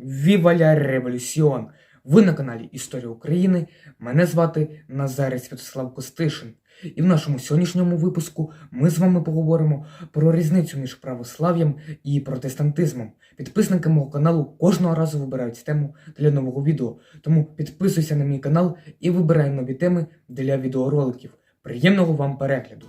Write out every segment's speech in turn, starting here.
Віваля Революціон! Ви на каналі Історія України. Мене звати Назарій Святослав Костишин. І в нашому сьогоднішньому випуску ми з вами поговоримо про різницю між православ'ям і протестантизмом. Підписники мого каналу кожного разу вибирають тему для нового відео. Тому підписуйся на мій канал і вибирай нові теми для відеороликів. Приємного вам перегляду!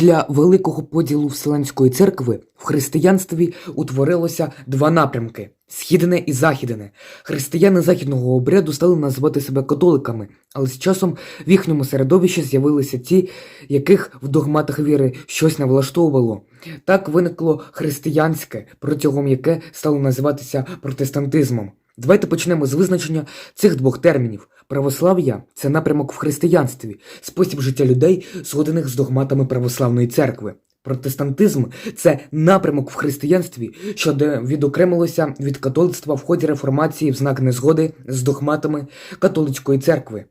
Після великого поділу Вселенської церкви в християнстві утворилося два напрямки східне і західне. Християни західного обряду стали називати себе католиками, але з часом в їхньому середовищі з'явилися ті, яких в догматах віри щось не влаштовувало. Так виникло християнське, протягом яке стало називатися протестантизмом. Давайте почнемо з визначення цих двох термінів. Православ'я це напрямок в християнстві, спосіб життя людей, згодених з догматами православної церкви. Протестантизм це напрямок в християнстві, що відокремилося від католицтва в ході реформації в знак незгоди з догматами католицької церкви.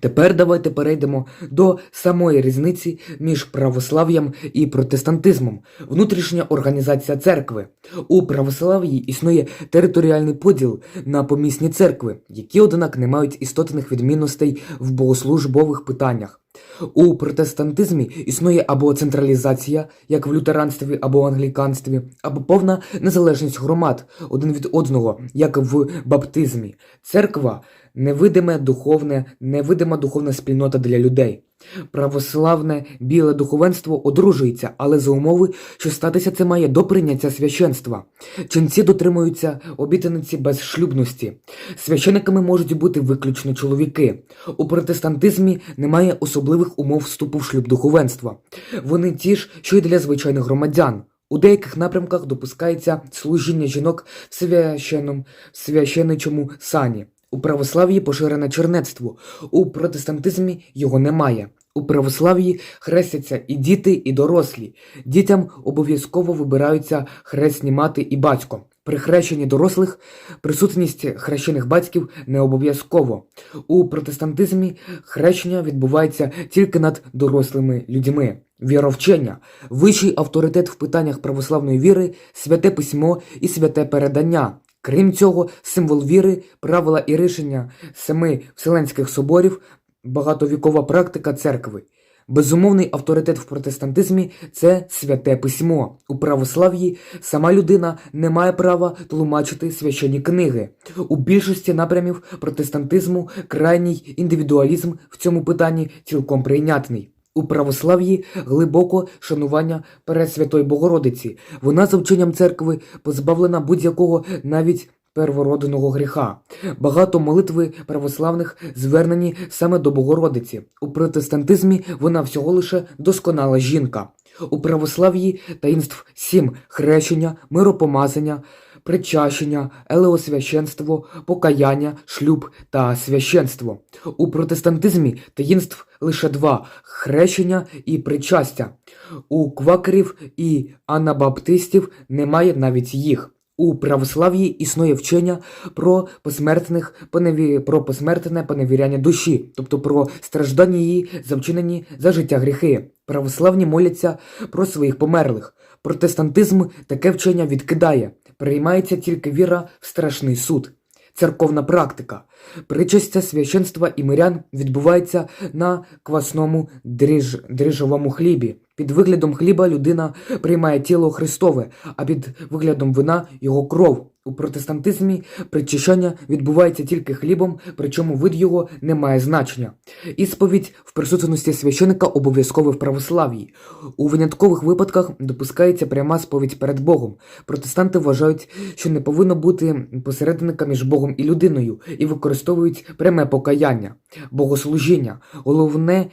Тепер давайте перейдемо до самої різниці між православ'ям і протестантизмом. Внутрішня організація церкви. У православ'ї існує територіальний поділ на помісні церкви, які, однак, не мають істотних відмінностей в богослужбових питаннях. У протестантизмі існує або централізація, як в лютеранстві або англіканстві, або повна незалежність громад один від одного, як в баптизмі. Церква невидиме духовне, невидима духовна спільнота для людей. Православне біле духовенство одружується, але за умови, що статися це має до прийняття священства. Ченці дотримуються обітниці безшлюбності. Священиками можуть бути виключно чоловіки. У протестантизмі немає особливих умов вступу в шлюб духовенства. Вони ті ж, що й для звичайних громадян. У деяких напрямках допускається служіння жінок в священному, священичому сані. У православ'ї поширене чернецтво, у протестантизмі його немає. У православ'ї хрестяться і діти, і дорослі. Дітям обов'язково вибираються хресні мати і батько. При хрещенні дорослих присутність хрещених батьків не обов'язково. У протестантизмі хрещення відбувається тільки над дорослими людьми. Віровчення вищий авторитет в питаннях православної віри, святе письмо і святе передання. Крім цього, символ віри, правила і рішення семи вселенських соборів, багатовікова практика церкви. Безумовний авторитет в протестантизмі це святе письмо. У православ'ї сама людина не має права тлумачити священні книги. У більшості напрямів протестантизму крайній індивідуалізм в цьому питанні цілком прийнятний. У православ'ї глибоко шанування Пресвятої Богородиці. Вона за вченням церкви позбавлена будь-якого навіть первородного гріха. Багато молитви православних звернені саме до Богородиці. У протестантизмі вона всього лише досконала жінка. У православ'ї таїнств сім хрещення, миропомазання, причащення, елеосвященство, покаяння, шлюб та священство. У протестантизмі таїнств лише два хрещення і причастя. У квакерів і анабаптистів немає навіть їх. У православ'ї існує вчення про посмертних про посмертне поневіряння душі, тобто про страждання її за вчинені за життя гріхи. Православні моляться про своїх померлих. Протестантизм таке вчення відкидає, приймається тільки віра в страшний суд. Церковна практика. Причастя священства і мирян відбувається на квасному дріж... дріжовому хлібі. Під виглядом хліба людина приймає тіло Христове, а під виглядом вина його кров. У протестантизмі причащання відбувається тільки хлібом, причому вид його не має значення. Ісповідь в присутності священика обов'язково в православ'ї. У виняткових випадках допускається пряма сповідь перед Богом. Протестанти вважають, що не повинно бути посередника між Богом і людиною і використовують пряме покаяння, богослужіння. Головне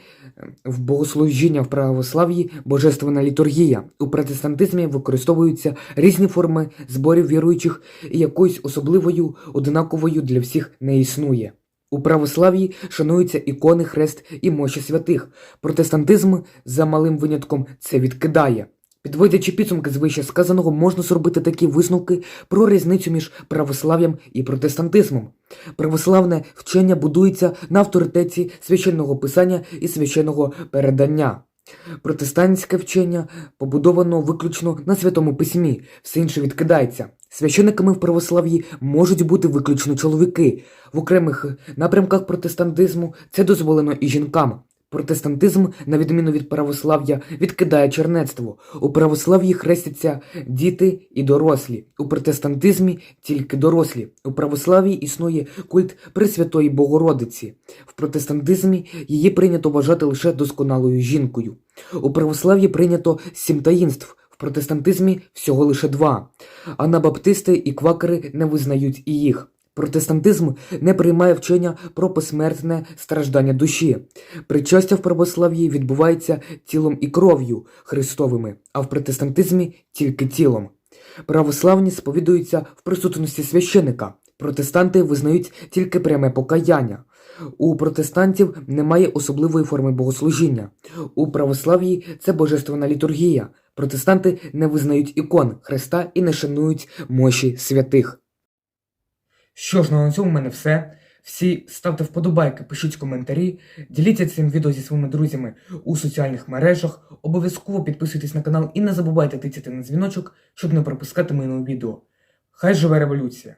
в богослужіння в православ'ї божественна літургія. У протестантизмі використовуються різні форми зборів віруючих і якоюсь особливою, однаковою для всіх не існує. У православ'ї шануються ікони, хрест і мощі святих. Протестантизм, за малим винятком, це відкидає. Підводячи підсумки з вище сказаного, можна зробити такі висновки про різницю між православ'ям і протестантизмом. Православне вчення будується на авторитеті священного писання і священного передання. Протестантське вчення побудовано виключно на святому письмі, все інше відкидається. Священиками в православ'ї можуть бути виключно чоловіки. В окремих напрямках протестантизму це дозволено і жінкам. Протестантизм, на відміну від православ'я, відкидає чернецтво. У православ'ї хрестяться діти і дорослі. У протестантизмі тільки дорослі. У православ'ї існує культ Пресвятої Богородиці. В протестантизмі її прийнято вважати лише досконалою жінкою. У православ'ї прийнято сім таїнств. В протестантизмі всього лише два. Анабаптисти і квакери не визнають і їх. Протестантизм не приймає вчення про посмертне страждання душі. Причастя в православ'ї відбувається тілом і кров'ю Христовими, а в протестантизмі тільки тілом. Православні сповідуються в присутності священика. Протестанти визнають тільки пряме покаяння. У протестантів немає особливої форми богослужіння. У православ'ї це божественна літургія. Протестанти не визнають ікон Христа і не шанують мощі святих. Що ж, ну на цьому в мене все. Всі ставте вподобайки, пишіть коментарі, діліться цим відео зі своїми друзями у соціальних мережах, обов'язково підписуйтесь на канал і не забувайте тицяти на дзвіночок, щоб не пропускати мої нові відео. Хай живе революція!